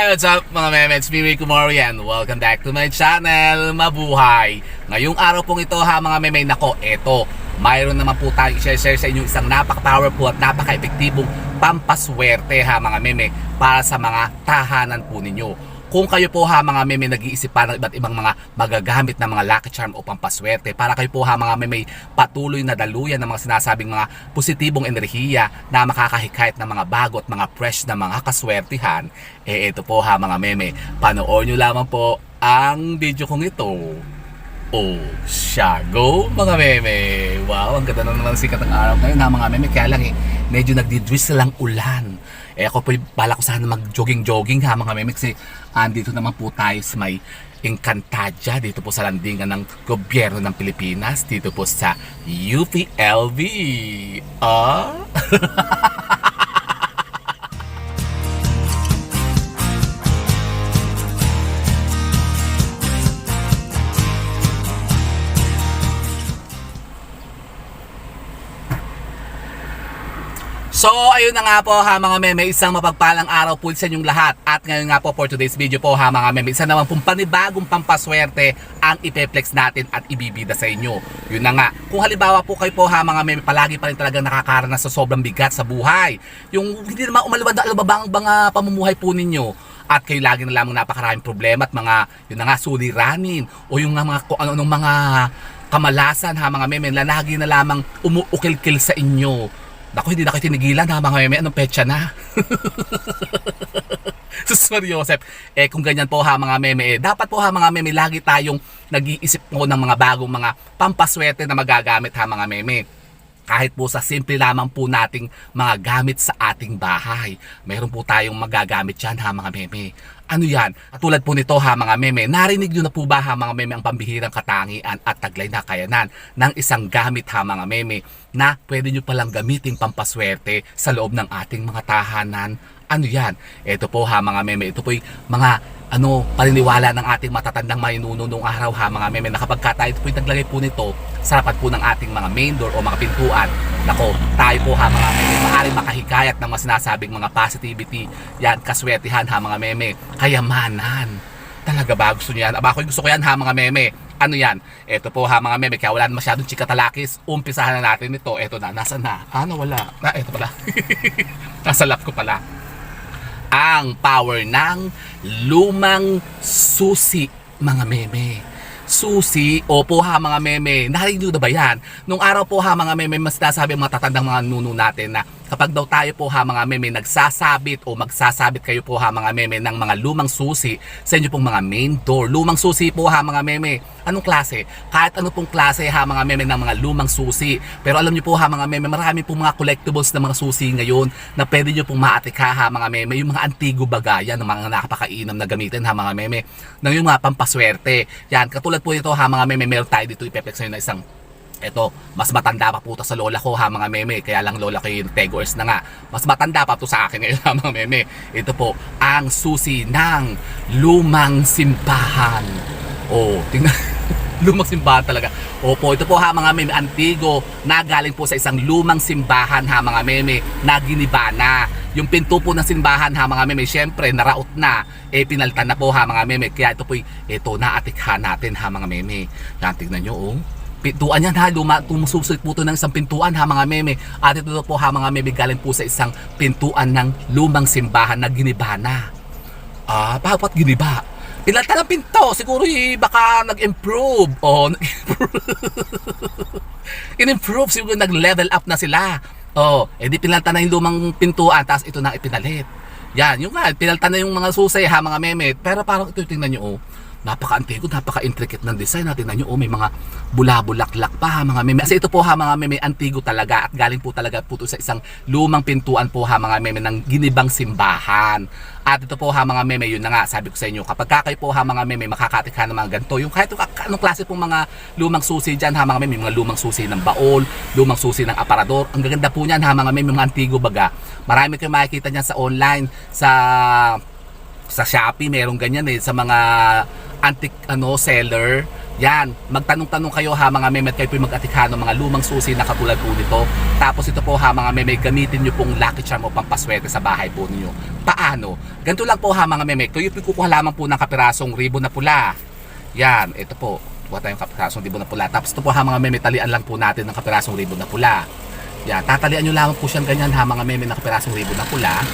Hi! What's up mga meme? It's me, Rico Morian. Welcome back to my channel, Mabuhay. Ngayong araw pong ito ha mga meme, nako, eto, mayroon naman po tayong i-share sa inyo isang napaka-powerful at napaka-epektibong pampaswerte ha mga meme para sa mga tahanan po ninyo. Kung kayo po ha mga meme nag-iisip pa ng iba't ibang mga magagamit na mga lucky charm o pampaswerte para kayo po ha mga meme patuloy na daluyan ng mga sinasabing mga positibong enerhiya na makakahikayat ng mga bago at mga fresh na mga kaswertihan, eh ito po ha mga meme, panoorin nyo lamang po ang video kong ito. Oh, siya. Go mga meme. Wow, ang ganda na naman sikat ng araw ngayon ha mga meme. Kaya lang eh, medyo nagdi-drizzle lang ulan. Eh ako po, bala ko sana mag-jogging-jogging ha mga meme. Kasi andito naman po tayo sa may Encantadia dito po sa landingan ng gobyerno ng Pilipinas dito po sa UPLV. Ah? So, ayun na nga po ha mga meme, isang mapagpalang araw po sa inyong lahat. At ngayon nga po for today's video po ha mga meme, isa naman pong panibagong pampaswerte ang ipeplex natin at ibibida sa inyo. Yun na nga, kung halimbawa po kayo po ha mga meme, palagi pa rin talagang nakakaranas sa sobrang bigat sa buhay. Yung hindi naman umalabad na alababang mga pamumuhay po ninyo at kayo lagi na lamang napakaraming problema at mga yun na nga suliranin o yung nga mga kung ano-anong mga kamalasan ha mga meme na lagi na lamang umuukil-kil sa inyo. Naku, hindi na kayo tinigilan ha mga meme. Anong petsa na? Sus Joseph. Eh kung ganyan po ha mga meme, eh, dapat po ha mga meme, lagi tayong nag-iisip po ng mga bagong mga pampaswerte na magagamit ha mga meme kahit po sa simple lamang po nating mga gamit sa ating bahay. Meron po tayong magagamit dyan ha mga meme. Ano yan? At tulad po nito ha mga meme, narinig nyo na po ba ha mga meme ang pambihirang katangian at taglay na kayanan ng isang gamit ha mga meme na pwede nyo palang gamitin pampaswerte sa loob ng ating mga tahanan. Ano yan? Ito po ha mga meme, ito po mga ano, paniniwala ng ating matatandang mayinuno noong araw ha mga meme. Na kapag ka tayo po naglagay po nito sa harapan po ng ating mga main door o mga pintuan. Nako, tayo po ha mga meme. Maaaring makahikayat ng mga sinasabing mga positivity yan, kaswertihan ha mga meme. Kayamanan. Talaga ba gusto niyo yan? Aba ako gusto ko yan ha mga meme. Ano yan? Ito po ha mga meme. Kaya wala masyadong chikatalakis. Umpisahan na natin ito. Ito na, nasa na? Ano wala? Na, ito pala. Nasa lap ko pala ang power ng lumang susi mga meme. Susi, opo ha mga meme, narinig na ba yan? Nung araw po ha mga meme, mas nasabi ang mga tatandang mga nuno natin na kapag daw tayo po ha mga meme nagsasabit o magsasabit kayo po ha mga meme ng mga lumang susi sa inyo pong mga main door. Lumang susi po ha mga meme. Anong klase? Kahit ano pong klase ha mga meme ng mga lumang susi. Pero alam niyo po ha mga meme, marami pong mga collectibles na mga susi ngayon na pwede niyo pong maatika ha mga meme. Yung mga antigo bagaya ng mga nakapakainam na gamitin ha mga meme. Nang yung mga pampaswerte. Yan, katulad po ito ha mga meme, meron tayo dito ipeplex na isang eto, mas matanda pa po to sa lola ko ha mga meme. Kaya lang lola ko yung tegors na nga. Mas matanda pa to sa akin ngayon ha mga meme. Ito po, ang susi ng lumang simbahan. Oh, tingnan. lumang simbahan talaga. Opo, ito po ha mga meme, antigo na galing po sa isang lumang simbahan ha mga meme na giniba na. Yung pinto po ng simbahan ha mga meme, syempre naraot na. Eh pinaltan na po ha mga meme. Kaya ito po, ito naatikha natin ha mga meme. Yan, tignan nyo oh pintuan yan ha, luma, tumususulit po ito ng isang pintuan ha mga meme. At ito po ha mga meme galing po sa isang pintuan ng lumang simbahan na giniba na. Ah, bakit giniba? Pinalta ng pinto, siguro eh, baka nag-improve. O, nag-improve. In-improve, siguro nag-level up na sila. Oh, edi pinalta na yung lumang pintuan, tapos ito na ipinalit. Yan, yung nga, pinalta na yung mga susay ha, mga meme. Pero parang ito, tingnan nyo, oh napaka-antigo, napaka-intricate ng design natin. Tingnan nyo, oh, may mga bulabulaklak pa ha, mga meme. Kasi ito po ha, mga meme, antigo talaga at galing po talaga po sa isang lumang pintuan po ha, mga meme, ng ginibang simbahan. At ito po ha, mga meme, yun na nga, sabi ko sa inyo, kapag kakay po ha, mga meme, makakatikha ng mga ganito. Yung kahit anong klase pong mga lumang susi dyan ha, mga meme, mga lumang susi ng baol, lumang susi ng aparador. Ang gaganda po niyan ha, mga meme, mga antigo baga. Marami kayong makikita niyan sa online, sa sa Shopee, merong ganyan eh, sa mga antique ano seller Yan, magtanong-tanong kayo ha mga meme at kayo po mag-atikha ng mga lumang susi na katulad po nito. Tapos ito po ha mga meme, gamitin nyo pong lucky charm o pampaswerte sa bahay po ninyo. Paano? Ganito lang po ha mga meme, kayo po kukuha lamang po ng kapirasong ribbon na pula. Yan, ito po. Kuha tayong kapirasong ribbon na pula. Tapos ito po ha mga meme, talian lang po natin ng kapirasong ribbon na pula. Yan, tatalian nyo lamang po siyang ganyan ha mga meme ng kapirasong ribbon na pula.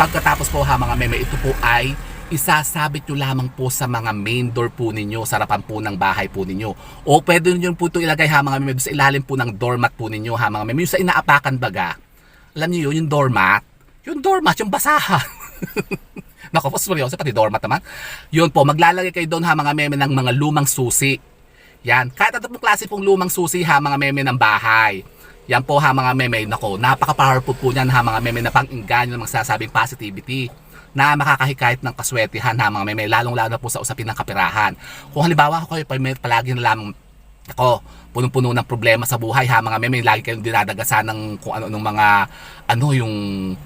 Pagkatapos po ha mga meme, ito po ay isasabit nyo lamang po sa mga main door po ninyo, sa harapan po ng bahay po ninyo. O pwede nyo po ito ilagay ha mga meme sa ilalim po ng doormat po ninyo ha mga meme. Yung sa inaapakan baga, alam niyo yun, yung doormat, yung doormat, yung basahan. Nako po, seryoso, pati doormat naman. Yun po, maglalagay kayo doon ha mga meme ng mga lumang susi. Yan, kahit ano pong klase pong lumang susi ha mga meme ng bahay. Yan po ha mga meme, nako, napaka-powerful po niyan ha mga meme na pang-inganyo ng magsasabing positivity na makakahikayat ng kaswertihan ha mga meme, lalong-lalo na po sa usapin ng kapirahan. Kung halimbawa ako pa- palagi na lamang ako, punong-puno ng problema sa buhay ha mga meme, lagi kayong dinadagasan ng kung ano nung mga ano yung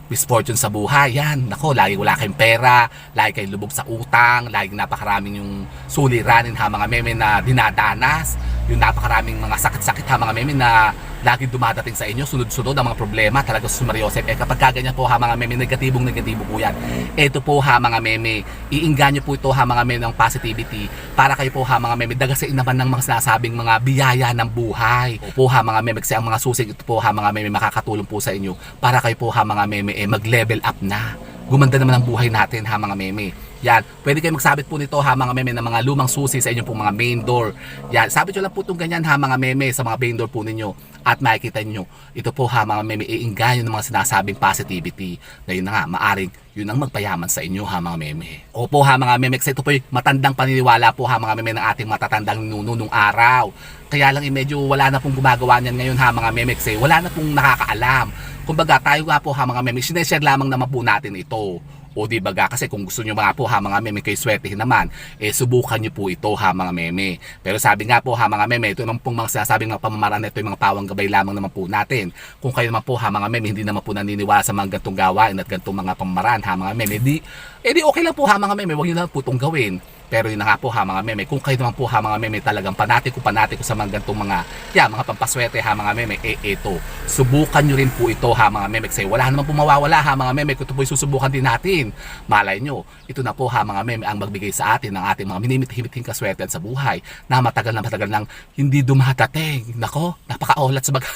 misfortune sa buhay. Yan, nako, lagi wala kayong pera, lagi kayong lubog sa utang, lagi napakaraming yung suliranin ha mga meme na dinadanas, yung napakaraming mga sakit-sakit ha mga meme na lagi dumadating sa inyo, sunod-sunod ang mga problema, talaga sumaryosep. Eh kapag kaganyan po ha mga meme, negatibong negatibo po yan. Ito po ha mga meme, iinganyo po ito ha mga meme ng positivity para kayo po ha mga meme, dagasin naman ng mga sinasabing mga biyaya ng buhay. Po ha mga meme, kasi ang mga susig ito po ha mga meme makakatulong po sa inyo para kayo po ha mga meme eh, mag-level up na. Gumanda naman ang buhay natin ha mga meme. Yan, pwede kayo magsabit po nito ha mga meme ng mga lumang susi sa inyong pong mga main door. Yan, sabit nyo lang po itong ganyan ha mga meme sa mga main door po ninyo. At makikita nyo, ito po ha mga meme, iinganyo ng mga sinasabing positivity. Na na nga, maaring yun ang magpayaman sa inyo ha mga meme. Opo ha mga meme, kasi ito po yung matandang paniniwala po ha mga meme ng ating matatandang nuno nung araw. Kaya lang eh, medyo wala na pong gumagawa niyan ngayon ha mga meme kasi wala na pong nakakaalam. Kumbaga tayo nga po ha mga meme, sineshare lamang naman po natin ito. O di baga kasi kung gusto nyo mga po ha mga meme kayo swertihin naman, eh subukan nyo po ito ha mga meme. Pero sabi nga po ha mga meme, ito naman pong mga sinasabing mga pamamaraan ito yung mga pawang gabay lamang naman po natin. Kung kayo naman po ha mga meme, hindi naman po naniniwala sa mga gantong gawain at gantong mga pamamaraan ha mga meme, di, eh di okay lang po ha mga meme, huwag nyo lang po itong gawin. Pero yun na nga po ha mga meme, kung kayo naman po ha mga meme talagang panatiko panatiko sa mga gantong mga, yeah, mga pampaswerte ha mga meme, eh ito, subukan nyo rin po ito ha mga meme kasi wala naman po mawawala ha mga meme kung ito po susubukan din natin. Malay nyo, ito na po ha mga meme ang magbigay sa atin ng ating mga minimit-himiting kaswerte sa buhay na matagal na matagal nang hindi dumatating. Nako, napaka-olat sa bag...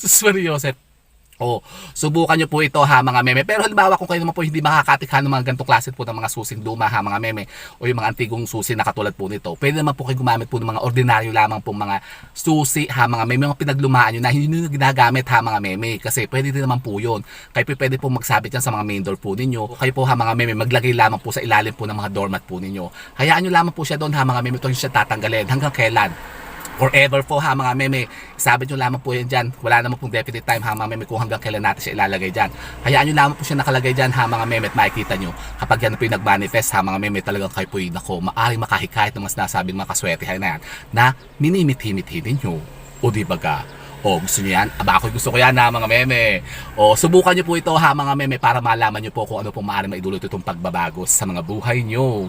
Suswari Joseph. Oh, subukan nyo po ito ha mga meme. Pero halimbawa kung kayo naman po hindi makakatikha ng mga ganitong klase po ng mga susing luma ha mga meme o yung mga antigong susi na katulad po nito. Pwede naman po kayo gumamit po ng mga ordinaryo lamang pong mga susi ha mga meme, mga pinaglumaan nyo na hindi nyo ginagamit ha mga meme. Kasi pwede din naman po yun. Kayo po pwede po magsabit yan sa mga main door po ninyo. O kayo po ha mga meme, maglagay lamang po sa ilalim po ng mga doormat po ninyo. Hayaan nyo lamang po siya doon ha mga meme, ito siya tatanggalin. Hanggang kailan? Forever po ha mga meme. Sabit nyo lamang po yan dyan. Wala naman pong definite time ha mga meme kung hanggang kailan natin siya ilalagay dyan. Hayaan nyo lamang po siya nakalagay dyan ha mga meme at makikita nyo. Kapag yan po yung nag-manifest ha mga meme talagang kayo po yung nako. Maaring makahikayat ng mga sinasabing mga kaswertihan na yan na minimit-himit ninyo. O di baga? O gusto niyo yan? Aba ako gusto ko yan ha mga meme. O subukan niyo po ito ha mga meme para malaman niyo po kung ano pong maaaring maidulot itong pagbabago sa mga buhay niyo.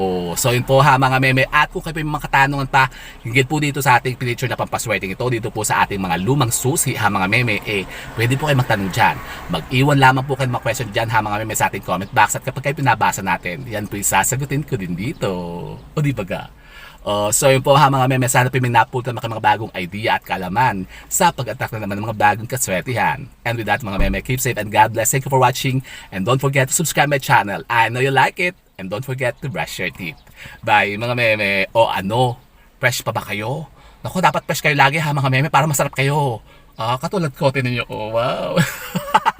Oh, so yun po ha mga meme. At kung kayo may mga katanungan pa, hingit po dito sa ating picture na pampaswerteng ito, dito po sa ating mga lumang susi ha mga meme, eh, pwede po kayo magtanong dyan. Mag-iwan lamang po kayo mga question dyan ha mga meme sa ating comment box. At kapag kayo pinabasa natin, yan po yung sasagutin ko din dito. O di ba ga? Oh, so yun po ha mga meme, sana po may napultan mga bagong idea at kalaman sa pag-attract na naman ng mga bagong kaswertihan. And with that mga meme, keep safe and God bless. Thank you for watching and don't forget to subscribe my channel. I know you like it and don't forget to brush your teeth. Bye mga meme. O ano, fresh pa ba kayo? Naku, dapat fresh kayo lagi ha mga meme para masarap kayo. Ah, katulad ko, tinan nyo. Oh, wow.